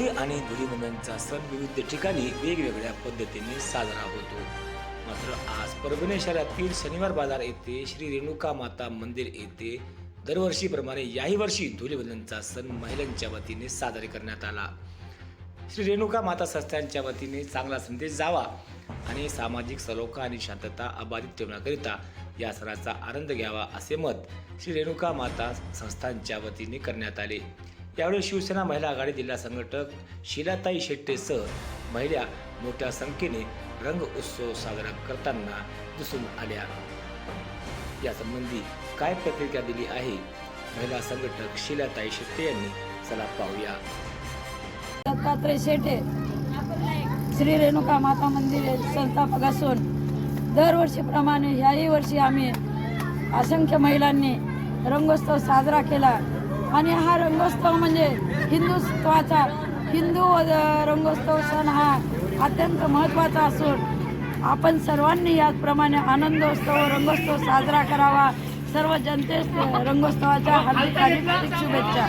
आणि रंगपंचमीचा सण विविध ठिकाणी वेगवेगळ्या पद्धतीने साजरा होतो. मात्र आज परभणी शहरातील शनिवार बाजार येथे श्री रेणुका माता मंदिर येथे दरवर्षीप्रमाणे याही वर्षी धुलीवंदनचा सण महिलांच्या वतीने साजरे करण्यात आला. श्री रेणुका माता संस्थांच्या वतीने चांगला संदेश जावा आणि सामाजिक सलोखा आणि शांतता अबाधित ठेवण्याकरिता या सणाचा आनंद घ्यावा असे मत श्री रेणुका माता संस्थांच्या वतीने करण्यात आले. यावेळी शिवसेना महिला आघाडी जिल्हा संघटक शिलाताई शेट्टेसह महिला मोठ्या संख्येने रंग उत्सव साजरा करताना दिसून आल्या. यासंबंधी काय प्रतिक्रिया दिली आहे? महिला संघटक शिलाताई शेट्टे यांनी चला पाहूया. दत्तात्रय शेटे श्री रेणुका माता मंदिर संस्थापक असून दरवर्षीप्रमाणे ह्याही वर्षी आम्ही असंख्य महिलांनी रंगोत्सव साजरा केला. आणि हा रंगोत्सव म्हणजे हिंदुत्वाचा हिंदू रंगोत्सव सण हा अत्यंत महत्त्वाचा असून आपण सर्वांनी याचप्रमाणे आनंदोत्सव रंगोत्सव साजरा करावा. सर्व जनतेस रंगोत्सवाच्या हार्दिक हार्दिक शुभेच्छा.